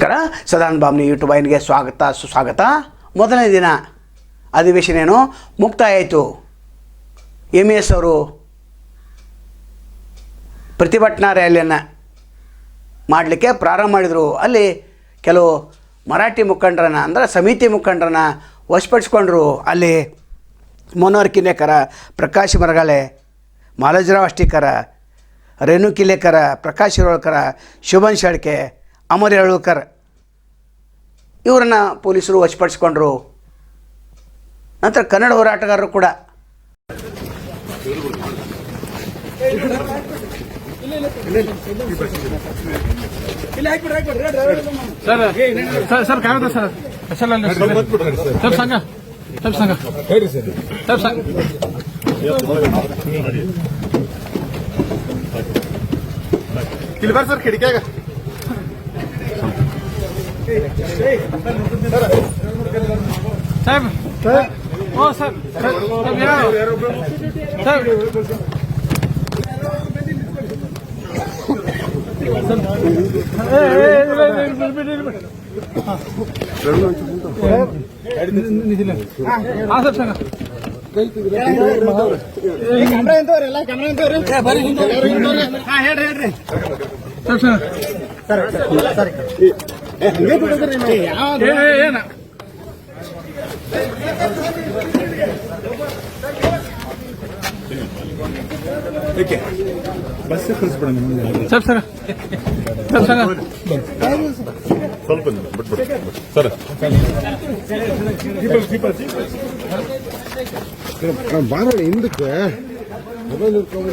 ನಮಸ್ಕಾರ. ಸದಾನಂದ ಬಾಬ್ನಿ ಯೂಟ್ಯೂಬ್ ಐನ್ಗೆ ಸ್ವಾಗತ, ಸುಸ್ವಾಗತ. ಮೊದಲನೇ ದಿನ ಅಧಿವೇಶನ ಏನು? ಮುಕ್ತಾಯ ಆಯಿತು ಎಂ ಎಸ್ ಅವರು ಪ್ರತಿಭಟನಾ ರ್ಯಾಲಿಯನ್ನು ಮಾಡಲಿಕ್ಕೆ ಪ್ರಾರಂಭ ಮಾಡಿದರು. ಅಲ್ಲಿ ಕೆಲವು ಮರಾಠಿ ಮುಖಂಡರನ್ನ, ಅಂದರೆ ಸಮಿತಿ ಮುಖಂಡರನ್ನ ವಶಪಡಿಸ್ಕೊಂಡ್ರು. ಅಲ್ಲಿ ಮನೋಹರ್ ಕಿಲೇಕರ ಪ್ರಕಾಶ್ ಮರಗಾಳೆ, ಮಾಲಜರಾವ್ ಅಷ್ಟಿಕರ ರೇಣು ಕಿಲೇಕರ ಪ್ರಕಾಶ್ ಇರೋಳ್ಕರ ಶುಭನ್ ಶಳ್ಕೆ ಅಮರ್ ಯಳೂಕರ್ ಇವರನ್ನು ಪೊಲೀಸರು ವಶಪಡಿಸ್ಕೊಂಡ್ರು. ನಂತರ ಕನ್ನಡ ಹೋರಾಟಗಾರರು ಕೂಡ. ಸರ್ ಸರ್ ಸರ್ काय সাহেব ও স্যার স্যার ಸರಿ ಸರಿ ಸರಿ ಬಸ್ ಕಳಿಸ್ಬಿಡೋಣ ಸರ್ ಸರ್ ಸರ್ ಸರ್ ಸ್ವಲ್ಪ ಬಿಟ್ಬಿಡಿ ಸರ್ ಬಾರೋಣ ಹಿಂದಕ್ಕೆ ಮೊಬೈಲ್ ಇಟ್ಕೊಂಡು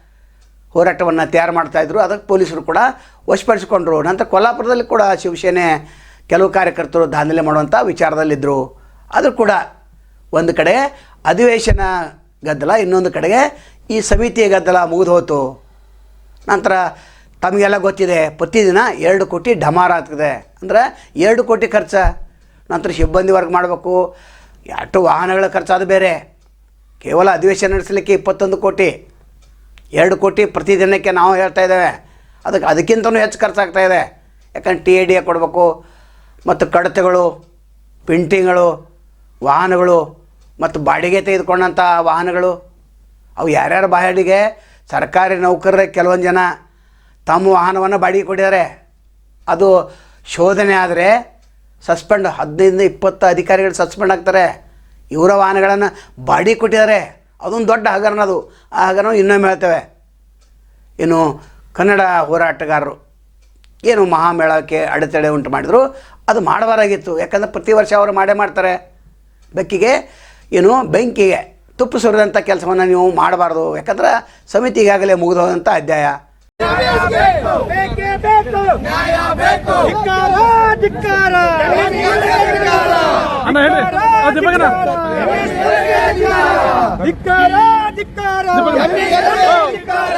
ಹೋರಾಟವನ್ನು ತಯಾರು ಮಾಡ್ತಾಯಿದ್ರು ಅದಕ್ಕೆ ಪೊಲೀಸರು ಕೂಡ ವಶಪಡಿಸಿಕೊಂಡ್ರು. ನಂತರ ಕೊಲ್ಲಾಪುರದಲ್ಲಿ ಕೂಡ ಶಿವಸೇನೆ ಕೆಲವು ಕಾರ್ಯಕರ್ತರು ದಾಂಧಲೆ ಮಾಡುವಂಥ ವಿಚಾರದಲ್ಲಿದ್ದರು ಆದರೂ ಕೂಡ ಒಂದು ಕಡೆ ಅಧಿವೇಶನ ಗದ್ದಲ, ಇನ್ನೊಂದು ಕಡೆಗೆ ಈ ಸಮಿತಿಯ ಗದ್ದಲ ಮುಗಿದು ಹೋಯಿತು. ನಂತರ ತಮಗೆಲ್ಲ ಗೊತ್ತಿದೆ, ಪ್ರತಿದಿನ ಎರಡು ಕೋಟಿ ಡಮಾರ ಆಗ್ತದೆ. ಅಂದರೆ ಎರಡು ಕೋಟಿ ಖರ್ಚ. ನಂತರ ಸಿಬ್ಬಂದಿ ವರ್ಗ ಮಾಡಬೇಕು. ಎಷ್ಟು ವಾಹನಗಳ ಖರ್ಚಾದ ಬೇರೆ. ಕೇವಲ ಅಧಿವೇಶನ ನಡೆಸಲಿಕ್ಕೆ ಇಪ್ಪತ್ತೊಂದು ಕೋಟಿ. ಎರಡು ಕೋಟಿ ಪ್ರತಿದಿನಕ್ಕೆ ನಾವು ಹೇಳ್ತಾ ಇದ್ದೇವೆ. ಅದಕ್ಕೆ ಅದಕ್ಕಿಂತಲೂ ಹೆಚ್ಚು ಖರ್ಚಾಗ್ತಾ ಇದೆ. ಯಾಕಂದ್ರೆ ಟಿ ಎ ಡಿ ಕೊಡಬೇಕು, ಮತ್ತು ಕಡತೆಗಳು ಪ್ರಿಂಟಿಂಗ್ಗಳು ವಾಹನಗಳು, ಮತ್ತು ಬಾಡಿಗೆ ತೆಗೆದುಕೊಂಡಂಥ ವಾಹನಗಳು, ಅವು ಯಾರ್ಯಾರು ಬಾಡಿಗೆ? ಸರ್ಕಾರಿ ನೌಕರರ ಕೆಲವೊಂದು ಜನ ತಮ್ಮ ವಾಹನವನ್ನು ಬಾಡಿಗೆ ಕೊಟ್ಟಿದ್ದಾರೆ. ಅದು ಶೋಧನೆ ಆದರೆ ಸಸ್ಪೆಂಡ್ ಹದಿನೈದು ಇಪ್ಪತ್ತು ಅಧಿಕಾರಿಗಳು ಸಸ್ಪೆಂಡ್ ಆಗ್ತಾರೆ. ಇವರ ವಾಹನಗಳನ್ನು ಬಾಡಿಗೆ ಕೊಟ್ಟಿದ್ದಾರೆ. ಅದೊಂದು ದೊಡ್ಡ ಹಗರಣ ಅದು. ಆ ಹಗರಣ ಇನ್ನೊಮ್ಮೆ ಹೇಳ್ತೇವೆ. ಏನು ಕನ್ನಡ ಹೋರಾಟಗಾರರು ಏನು ಮಹಾಮೇಳಕ್ಕೆ ಅಡೆತಡೆ ಉಂಟು ಮಾಡಿದರು. ಅದು ಮಾಡಬಾರಾಗಿತ್ತು. ಯಾಕಂದರೆ ಪ್ರತಿ ವರ್ಷ ಅವರು ಮಾಡೇ ಮಾಡ್ತಾರೆ. ಬೆಕ್ಕಿಗೆ ಏನು ಬೆಂಕಿಗೆ ತುಪ್ಪ ಸುರಿದಂಥ ಕೆಲಸವನ್ನು ನೀವು ಮಾಡಬಾರ್ದು. ಯಾಕಂದ್ರೆ ಸಮಿತಿ ಈಗಾಗಲೇ ಮುಗಿದೋದಂಥ ಅಧ್ಯಾಯ. ಬೇಕೇ ಬೇಕು ನ್ಯಾಯ ಬೇಕು ಧಿಕ್ಕಾರ ಧಿಕ್ಕಾರ ಅಣ್ಣ ಹೇಳ್ರಿ ಆ, ಧಿಕ್ಕಾರ ಧಿಕ್ಕಾರ ಧಿಕ್ಕಾರ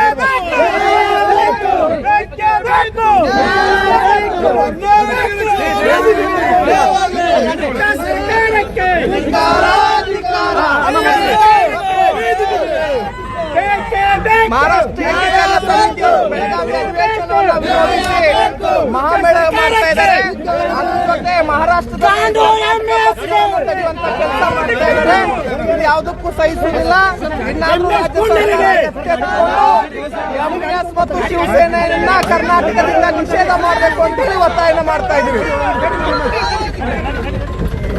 ಮಹಾರಾಷ್ಟ್ರ ಮಹಾಮೇಳ ಮಾಡ್ತಾ ಇದ್ದಾರೆ. ಅದ್ರ ಜೊತೆ ಮಹಾರಾಷ್ಟ್ರದ ಕೆಲಸ ಮಾಡ್ತಾ ಇದ್ದಾರೆ. ಯಾವುದಕ್ಕೂ ಸಹಿಸುವುದಿಲ್ಲ. ಎಂಎಸ್ ಮತ್ತು ಶಿವಸೇನೆಯನ್ನ ಕರ್ನಾಟಕದಿಂದ ನಿಷೇಧ ಮಾಡಬೇಕು ಅಂತೇಳಿ ಒತ್ತಾಯನ ಮಾಡ್ತಾ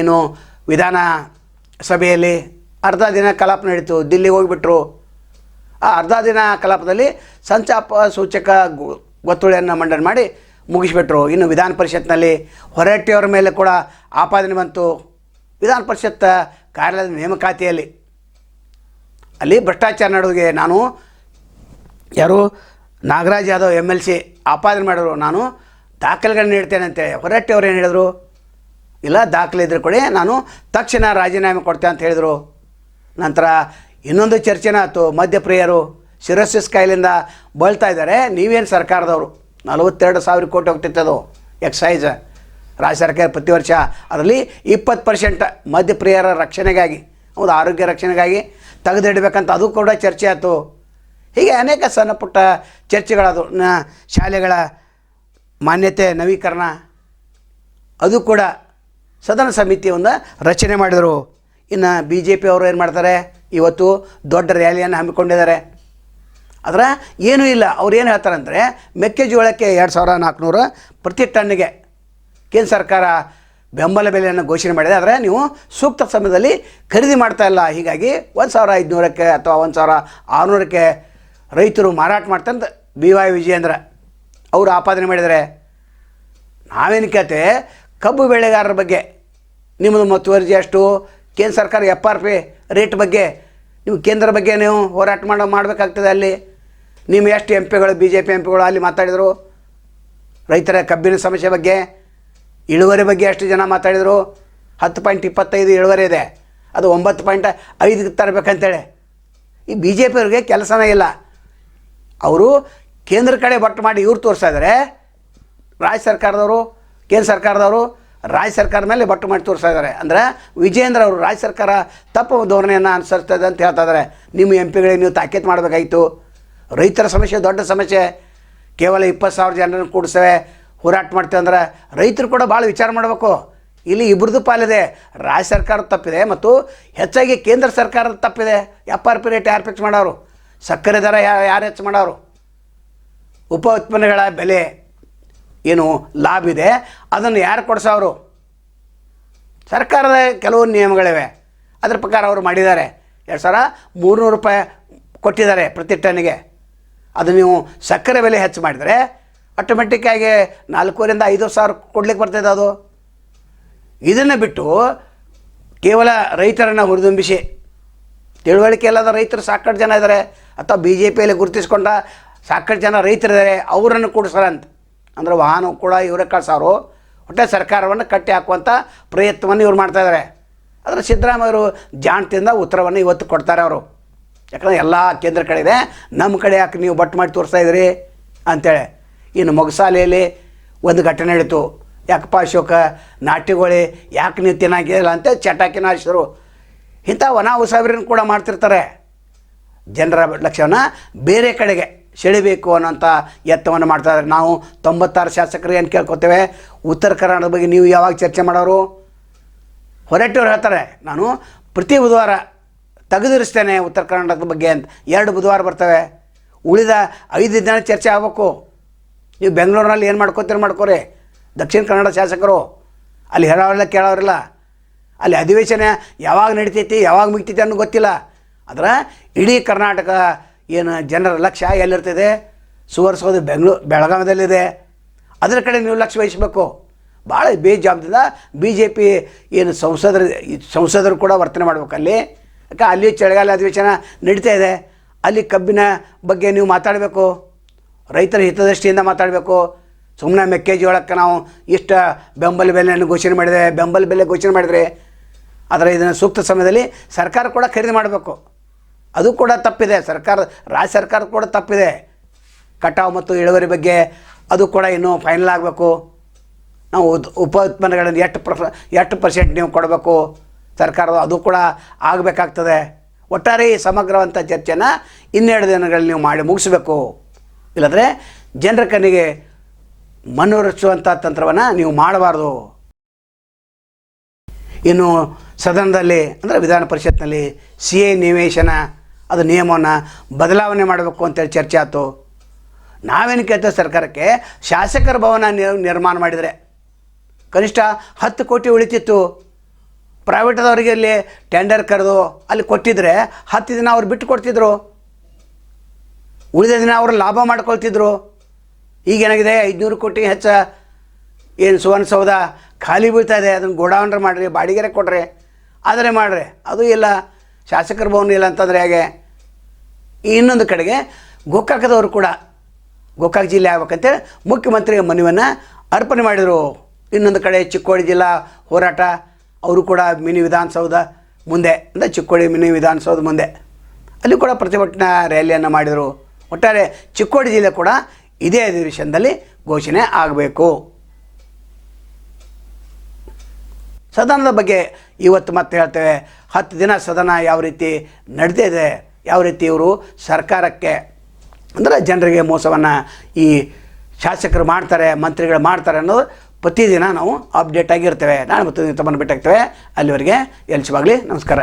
ಇನ್ನು ವಿಧಾನ ಸಭೆಯಲ್ಲಿ ಅರ್ಧ ದಿನ ಕಲಾಪ ನಡೀತು, ದಿಲ್ಲಿಗೆ ಹೋಗಿಬಿಟ್ರು. ಆ ಅರ್ಧ ದಿನ ಕಲಾಪದಲ್ಲಿ ಸಂಚಾಪ ಸೂಚಕ ಗೊತ್ತುಳಿಯನ್ನು ಮಂಡನೆ ಮಾಡಿ ಮುಗಿಸ್ಬಿಟ್ರು. ಇನ್ನು ವಿಧಾನ ಪರಿಷತ್ನಲ್ಲಿ ಹೊರಟ್ಟಿಯವರ ಮೇಲೆ ಕೂಡ ಆಪಾದನೆ ಬಂತು. ವಿಧಾನ ಪರಿಷತ್ ಕಾರ್ಯಾಲಯದ ನೇಮಕಾತಿಯಲ್ಲಿ. ಅಲ್ಲಿ ಭ್ರಷ್ಟಾಚಾರ ನಡೆದಿಗೆ ನಾನು ಯಾರು Nagaraj Yadav M L C ಆಪಾದನೆ ಮಾಡಿದ್ರು. ನಾನು ದಾಖಲೆಗಳನ್ನ ನೀಡ್ತೇನೆ ಅಂತೇಳಿ ಹೊರಟಿಯವರು ಏನು ಹೇಳಿದ್ರು? ಇಲ್ಲ, ದಾಖಲೆ ಇದ್ರೆ ಕೊಡಿ, ನಾನು ತಕ್ಷಣ ರಾಜೀನಾಮೆ ಕೊಡ್ತೇನೆ ಅಂತ ಹೇಳಿದರು. ನಂತರ ಇನ್ನೊಂದು ಚರ್ಚೆನ ಆಯ್ತು, ಮಧ್ಯಪ್ರಿಯರು ಸಿರೋಸಿಸ್ ಕಾಯಿಲೆಯಿಂದ ಬಳ್ತಾ ಇದ್ದಾರೆ. ನೀವೇನು ಸರ್ಕಾರದವರು? ನಲವತ್ತೆರಡು ಸಾವಿರ ಕೋಟಿ ಹೋಗ್ತಿತ್ತು ಅದು ಎಕ್ಸೈಸ್ ರಾಜ್ಯ ಸರ್ಕಾರ ಪ್ರತಿ ವರ್ಷ ಅದರಲ್ಲಿ ಇಪ್ಪತ್ತು ಪರ್ಸೆಂಟ್ ಮಧ್ಯಪ್ರಿಯರ ರಕ್ಷಣೆಗಾಗಿ, ಹೌದು, ಆರೋಗ್ಯ ರಕ್ಷಣೆಗಾಗಿ ತೆಗೆದಿಡಬೇಕಂತ ಅದು ಕೂಡ ಚರ್ಚೆ ಆಯಿತು. ಹೀಗೆ ಅನೇಕ ಸಣ್ಣ ಪುಟ್ಟ ಚರ್ಚೆಗಳದು ಶಾಲೆಗಳ ಮಾನ್ಯತೆ, ನವೀಕರಣ, ಅದು ಕೂಡ ಸದನ ಸಮಿತಿಯನ್ನು ರಚನೆ ಮಾಡಿದರು. ಇನ್ನು ಬಿ ಜೆ ಪಿ ಅವರು ಏನು ಮಾಡ್ತಾರೆ? ಇವತ್ತು ದೊಡ್ಡ ರ್ಯಾಲಿಯನ್ನು ಹಮ್ಮಿಕೊಂಡಿದ್ದಾರೆ. ಅದರ ಏನೂ ಇಲ್ಲ. ಅವ್ರು ಏನು ಹೇಳ್ತಾರೆ ಅಂದರೆ ಮೆಕ್ಕೆಜೋಳಕ್ಕೆ ಎರಡು ಸಾವಿರ ನಾಲ್ಕುನೂರು ಪ್ರತಿ ಟನ್ನಿಗೆ ಕೇಂದ್ರ ಸರ್ಕಾರ ಬೆಂಬಲ ಬೆಲೆಯನ್ನು ಘೋಷಣೆ ಮಾಡಿದೆ. ಆದರೆ ನೀವು ಸೂಕ್ತ ಸಮಯದಲ್ಲಿ ಖರೀದಿ ಮಾಡ್ತಾ ಇಲ್ಲ. ಹೀಗಾಗಿ ಒಂದು ಸಾವಿರ ಐದುನೂರಕ್ಕೆ ಅಥವಾ ಒಂದು ಸಾವಿರ ಆರುನೂರಕ್ಕೆ ರೈತರು ಮಾರಾಟ ಮಾಡ್ತಂತ ಬಿ ವೈ ವಿಜಯೇಂದ್ರ ಅವರು ಆಪಾದನೆ ಮಾಡಿದರೆ ನಾವೇನು ಕೇಳ್ತೆ ಕಬ್ಬು ಬೆಳೆಗಾರರ ಬಗ್ಗೆ. ನಿಮ್ಮದು ಮುತುವರ್ಜಿ ಅಷ್ಟು ಕೇಂದ್ರ ಸರ್ಕಾರ ಎಫ್ ಆರ್ ಪಿ ರೇಟ್ ಬಗ್ಗೆ, ನೀವು ಕೇಂದ್ರ ಬಗ್ಗೆ ನೀವು ಹೋರಾಟ ಮಾಡೋ, ಮಾಡಬೇಕಾಗ್ತದೆ ಅಲ್ಲಿ. ನಿಮ್ಮ ಎಷ್ಟು ಎಂ ಪಿಗಳು, ಬಿ ಜೆ ಪಿ ಎಂ ಪಿಗಳು ಅಲ್ಲಿ ಮಾತಾಡಿದರು? ರೈತರ ಕಬ್ಬಿನ ಸಮಸ್ಯೆ ಬಗ್ಗೆ, ಇಳುವರಿ ಬಗ್ಗೆ ಎಷ್ಟು ಜನ ಮಾತಾಡಿದರು? ಹತ್ತು ಪಾಯಿಂಟ್ ಇಪ್ಪತ್ತೈದು ಇಳುವರಿ ಇದೆ. ಅದು ಒಂಬತ್ತು ಪಾಯಿಂಟ್ ಐದಕ್ಕೆ ತರಬೇಕಂತೇಳಿ. ಈ ಬಿ ಜೆ ಪಿಯವ್ರಿಗೆ ಕೆಲಸನೇ ಇಲ್ಲ. ಅವರು ಕೇಂದ್ರ ಕಡೆ ಬಟ್ಟು ಮಾಡಿ ಇವ್ರು ತೋರಿಸಿದ್ರೆ ರಾಜ್ಯ ಸರ್ಕಾರದವರು, ಕೇಂದ್ರ ಸರ್ಕಾರದವರು ರಾಜ್ಯ ಸರ್ಕಾರ ಮೇಲೆ ಬಟ್ಟು ಮಾಡಿ ತೋರಿಸ್ತಾ ಇದ್ದಾರೆ. ಅಂದರೆ ವಿಜೇಂದ್ರ ಅವರು ರಾಜ್ಯ ಸರ್ಕಾರ ತಪ್ಪು ಧೋರಣೆಯನ್ನು ಅನುಸರಿಸ್ತಾ ಇದೆ ಅಂತ ಹೇಳ್ತಾ ಇದ್ದಾರೆ. ನಿಮ್ಮ ಎಂ ಪಿಗಳಿಗೆ ನೀವು ತಾಕೀತು ಮಾಡಬೇಕಾಯಿತು ರೈತರ ಸಮಸ್ಯೆ ದೊಡ್ಡ ಸಮಸ್ಯೆ. ಕೇವಲ ಇಪ್ಪತ್ತು ಸಾವಿರ ಜನರನ್ನು ಕೂಡಿಸ್ತೇವೆ ಹೋರಾಟ ಮಾಡ್ತೇವೆ ಅಂದ್ರೆ ರೈತರು ಕೂಡ ಭಾಳ ವಿಚಾರ ಮಾಡಬೇಕು. ಇಲ್ಲಿ ಇಬ್ಬರದು ಪಾಲಿದೆ. ರಾಜ್ಯ ಸರ್ಕಾರ ತಪ್ಪಿದೆ ಮತ್ತು ಹೆಚ್ಚಾಗಿ ಕೇಂದ್ರ ಸರ್ಕಾರದ ತಪ್ಪಿದೆ. ಎಪ್ಪ ಆರ್ ಪಿ ರೇಟ್ ಯಾರು ಫಿಕ್ಸ್ ಮಾಡೋರು? ಸಕ್ಕರೆ ದರ ಯಾರು ಹೆಚ್ಚು ಮಾಡೋರು? ಉಪ ಉತ್ಪನ್ನಗಳ ಬೆಲೆ. ಏನು ಲಾಭ ಇದೆ, ಅದನ್ನು ಯಾರು ಕೊಡಿಸೋರು? ಸರ್ಕಾರದ ಕೆಲವು ನಿಯಮಗಳಿವೆ. ಅದ್ರ ಪ್ರಕಾರ ಅವರು ಮಾಡಿದ್ದಾರೆ. ಎರಡು ಸಾವಿರ ಮೂರುನೂರು ರೂಪಾಯಿ ಕೊಟ್ಟಿದ್ದಾರೆ ಪ್ರತಿ ಟನ್ನಿಗೆ. ಅದು ನೀವು ಸಕ್ಕರೆ ಬೆಲೆ ಹೆಚ್ಚು ಮಾಡಿದರೆ ಆಟೋಮೆಟಿಕ್ಕಾಗಿ ನಾಲ್ಕೂವರಿಂದ ಐದು ಸಾವಿರ ಕೊಡ್ಲಿಕ್ಕೆ ಬರ್ತದೆ ಅದು. ಇದನ್ನು ಬಿಟ್ಟು ಕೇವಲ ರೈತರನ್ನು ಹುರಿದುಂಬಿಸಿ, ತಿಳುವಳಿಕೆ ಇಲ್ಲದ ರೈತರು ಸಾಕಷ್ಟು ಜನ ಇದ್ದಾರೆ. ಅಥವಾ ಬಿ ಜೆ ಪಿಯಲ್ಲಿ ಗುರುತಿಸ್ಕೊಂಡ ಸಾಕಷ್ಟು ಜನ ರೈತರಿದ್ದಾರೆ, ಅವರನ್ನು ಕೂಡಿಸ್ತಾರೆ ಅಂತ. ಅಂದರೆ ವಾಹನ ಕೂಡ ಇವರೇ ಕಳ್ಸೋರು. ಒಟ್ಟೆ ಸರ್ಕಾರವನ್ನು ಕಟ್ಟಿ ಹಾಕುವಂಥ ಪ್ರಯತ್ನವನ್ನು ಇವ್ರು ಮಾಡ್ತಾಯಿದ್ದಾರೆ ಆದರೆ ಸಿದ್ದರಾಮಯ್ಯವರು ಜಾಣ್ತಿಯಿಂದ ಉತ್ತರವನ್ನು ಇವತ್ತು ಕೊಡ್ತಾರೆ ಅವರು. ಯಾಕಂದರೆ ಎಲ್ಲ ಕೇಂದ್ರ ಕಡೆ ಇದೆ ನಮ್ಮ ಕಡೆ ಯಾಕೆ ನೀವು ಬಟ್ ಮಾಡಿ ತೋರಿಸ್ತಾ ಇದ್ದೀರಿ ಅಂತೇಳಿ. ಇನ್ನು ಮೊಗಸಾಲೆಯಲ್ಲಿ ಒಂದು ಘಟನೆ ನಡೀತು. ಯಾಕಪ್ಪ ಅಶೋಕ ನಾಟಿಗೋಳಿ ಯಾಕೆ ನೀವು ತಿನ್ನಾಗಿಲ್ಲ ಅಂತ ಚಟಾಕಿ ಹಾರಿಸಿದ್ರು ಇಂಥ ವನ ಉಸಾಬರಿನ ಕೂಡ ಮಾಡ್ತಿರ್ತಾರೆ. ಜನರ ಲಕ್ಷ್ಯವನ್ನು ಬೇರೆ ಕಡೆಗೆ. ಸೆಳಿಬೇಕು ಅನ್ನೋಂಥ ಯತ್ನವನ್ನು ಮಾಡ್ತಾ ಇದ್ದಾರೆ. ನಾವು ತೊಂಬತ್ತಾರು ಶಾಸಕರು ಏನು ಕೇಳ್ಕೊತೇವೆ? ಉತ್ತರ ಕರ್ನಾಟಕದ ಬಗ್ಗೆ ನೀವು ಯಾವಾಗ ಚರ್ಚೆ ಮಾಡೋರು? ಹೊರಟವ್ರು ಹೇಳ್ತಾರೆ. ನಾನು ಪ್ರತಿ ಬುಧವಾರ ತೆಗೆದಿರಿಸ್ತೇನೆ ಉತ್ತರ ಕರ್ನಾಟಕದ ಬಗ್ಗೆ ಅಂತ. ಎರಡು ಬುಧವಾರ ಬರ್ತವೆ. ಉಳಿದ ಐದು ದಿನ ಚರ್ಚೆ ಆಗಬೇಕು. ನೀವು ಬೆಂಗಳೂರಿನಲ್ಲಿ ಏನು ಮಾಡ್ಕೋತೀರಿ ಮಾಡ್ಕೋರಿ. ದಕ್ಷಿಣ ಕನ್ನಡ ಶಾಸಕರು. ಅಲ್ಲಿ ಹೇಳೋರೆಲ್ಲ ಕೇಳೋರಿಲ್ಲ. ಅಲ್ಲಿ ಅಧಿವೇಶನ ಯಾವಾಗ ನಡಿತೈತಿ, ಯಾವಾಗ ಮುಗಿತೈತಿ ಅನ್ನೋ ಗೊತ್ತಿಲ್ಲ. ಆದ್ರೆ ಇಡೀ ಕರ್ನಾಟಕ ಏನು ಜನರ ಲಕ್ಷ್ಯ ಎಲ್ಲಿರ್ತದೆ? ಸುವರ್ಸೋದು ಬೆಂಗಳೂರು ಬೆಳಗಾವಿದಲ್ಲಿದೆ ಅದರ ಕಡೆ ನೀವು ಲಕ್ಷ್ಯ ವಹಿಸಬೇಕು. ಭಾಳ ಬೇಜಾಬ್ದಿಂದ ಬಿ ಜೆ ಪಿ ಏನು ಸಂಸದರು ಸಂಸದರು ಕೂಡ ವರ್ತನೆ ಮಾಡಬೇಕು ಅಲ್ಲಿ ಯಾಕೆ ಅಲ್ಲಿ ಚಳಿಗಾಲ ಅಧಿವೇಶನ ನಡೀತಾ ಇದೆ. ಅಲ್ಲಿ ಕಬ್ಬಿನ ಬಗ್ಗೆ ನೀವು ಮಾತಾಡಬೇಕು. ರೈತರ ಹಿತದೃಷ್ಟಿಯಿಂದ ಮಾತಾಡಬೇಕು. ಸುಮ್ಮನೆ ಮೆಕ್ಕೆಜೋಳಕ್ಕೆ ನಾವು ಇಷ್ಟ ಬೆಂಬಲ ಬೆಲೆಯನ್ನು ಘೋಷಣೆ ಮಾಡಿದೆ ಬೆಂಬಲ ಬೆಲೆ ಘೋಷಣೆ ಮಾಡಿದರೆ ಆದರೆ ಇದನ್ನು ಸೂಕ್ತ ಸಮಯದಲ್ಲಿ ಸರ್ಕಾರ ಕೂಡ ಖರೀದಿ ಮಾಡಬೇಕು. ಅದು ಕೂಡ ತಪ್ಪಿದೆ. ಸರ್ಕಾರ, ರಾಜ್ಯ ಸರ್ಕಾರ ಕೂಡ ತಪ್ಪಿದೆ. ಕಟಾವು ಮತ್ತು ಇಳುವರಿ ಬಗ್ಗೆ ಅದು ಕೂಡ ಇನ್ನೂ ಫೈನಲ್ ಆಗಬೇಕು. ನಾವು ಉಪ ಉತ್ಪನ್ನಗಳನ್ನು ಎಷ್ಟು ಪ್ರಫ ಎಷ್ಟು ಪರ್ಸೆಂಟ್ ನೀವು ಕೊಡಬೇಕು? ಸರ್ಕಾರದ ಅದು ಕೂಡ ಆಗಬೇಕಾಗ್ತದೆ. ಒಟ್ಟಾರೆ ಈ ಸಮಗ್ರವಂಥ ಚರ್ಚೆನ ಇನ್ನೆರಡು ದಿನಗಳಲ್ಲಿ ನೀವು ಮಾಡಿ ಮುಗಿಸ್ಬೇಕು. ಇಲ್ಲದ್ರೆ ಜನರ ಕಣ್ಣಿಗೆ ಮನವರಿಸುವಂಥ ತಂತ್ರವನ್ನು ನೀವು ಮಾಡಬಾರ್ದು. ಇನ್ನು ಸದನದಲ್ಲಿ, ಅಂದರೆ ವಿಧಾನ ಪರಿಷತ್ನಲ್ಲಿ ಸಿ ಎ ನಿವೇಶನ ಅದು ನಿಯಮವನ್ನು ಬದಲಾವಣೆ ಮಾಡಬೇಕು ಅಂತೇಳಿ ಚರ್ಚೆ ಆಯಿತು. ನಾವೇನು ಕೇಳ್ತೇವೆ ಸರ್ಕಾರಕ್ಕೆ? ಶಾಸಕರ ಭವನ ನಿರ್- ನಿರ್ಮಾಣ ಮಾಡಿದರೆ. ಕನಿಷ್ಠ ಹತ್ತು ಕೋಟಿ ಉಳಿತಿತ್ತು. ಪ್ರೈವೇಟದವರಿಗೆ ಅಲ್ಲಿ ಟೆಂಡರ್ ಕರೆದು ಅಲ್ಲಿ ಕೊಟ್ಟಿದ್ರೆ ಹತ್ತು ದಿನ ಅವ್ರು ಬಿಟ್ಟು ಕೊಡ್ತಿದ್ರು. ಉಳಿದ ದಿನ ಅವರು ಲಾಭ ಮಾಡ್ಕೊಳ್ತಿದ್ರು. ಈಗೇನಾಗಿದೆ ಐದುನೂರು ಕೋಟಿ ಹೆಚ್ಚ ಏನು ಸುವರ್ಣಸೌಧ ಖಾಲಿ ಬೀಳ್ತಾ ಇದೆ. ಅದನ್ನು ಗೋಡೌನ್ರ ಮಾಡಿರಿ, ಬಾಡಿಗೆರೆ ಕೊಡ್ರಿ. ಆದರೆ ಮಾಡಿರಿ. ಅದು ಇಲ್ಲ ಶಾಸಕರ ಭವನ ಇಲ್ಲ ಅಂತಂದರೆ ಹೇಗೆ? ಇನ್ನೊಂದು ಕಡೆಗೆ ಗೋಕಾಕದವರು ಕೂಡ ಗೋಕಾಕ್ ಜಿಲ್ಲೆ ಆಗ್ಬೇಕಂತೇಳಿ ಮುಖ್ಯಮಂತ್ರಿಗೆ ಮನವಿಯನ್ನು ಅರ್ಪಣೆ ಮಾಡಿದರು. ಇನ್ನೊಂದು ಕಡೆ ಚಿಕ್ಕೋಡಿ ಜಿಲ್ಲಾ ಹೋರಾಟ, ಅವರು ಕೂಡ ಮಿನಿ ವಿಧಾನಸೌಧ ಮುಂದೆ ಅಂದರೆ ಚಿಕ್ಕೋಡಿ ಮಿನಿ ವಿಧಾನಸೌಧ ಮುಂದೆ. ಅಲ್ಲಿ ಕೂಡ ಪ್ರತಿಭಟನಾ ರ್ಯಾಲಿಯನ್ನು ಮಾಡಿದರು. ಒಟ್ಟಾರೆ ಚಿಕ್ಕೋಡಿ ಜಿಲ್ಲೆ ಕೂಡ ಇದೇ ಅಧಿವೇಶನದಲ್ಲಿ ಘೋಷಣೆ ಆಗಬೇಕು. ಸದನದ ಬಗ್ಗೆ ಇವತ್ತು ಮತ್ತೆ ಹೇಳ್ತೇವೆ. ಹತ್ತು ದಿನ ಸದನ ಯಾವ ರೀತಿ ನಡೆದಿದೆ ಯಾವ ರೀತಿ ಇವರು ಸರ್ಕಾರಕ್ಕೆ ಅಂದರೆ ಜನರಿಗೆ ಮೋಸವನ್ನು ಈ ಶಾಸಕರು ಮಾಡ್ತಾರೆ, ಮಂತ್ರಿಗಳು ಮಾಡ್ತಾರೆ ಅನ್ನೋದು ಪ್ರತಿದಿನ ನಾವು ಅಪ್ಡೇಟ್ ಆಗಿರ್ತೇವೆ. ನಾನು ಮತ್ತು ತಮ್ಮನ್ನು ಬಿಟ್ಟಾಗ್ತೇವೆ ಅಲ್ಲಿವರೆಗೆ ಎಲ್ಸಿವಾಗಲಿ ನಮಸ್ಕಾರ.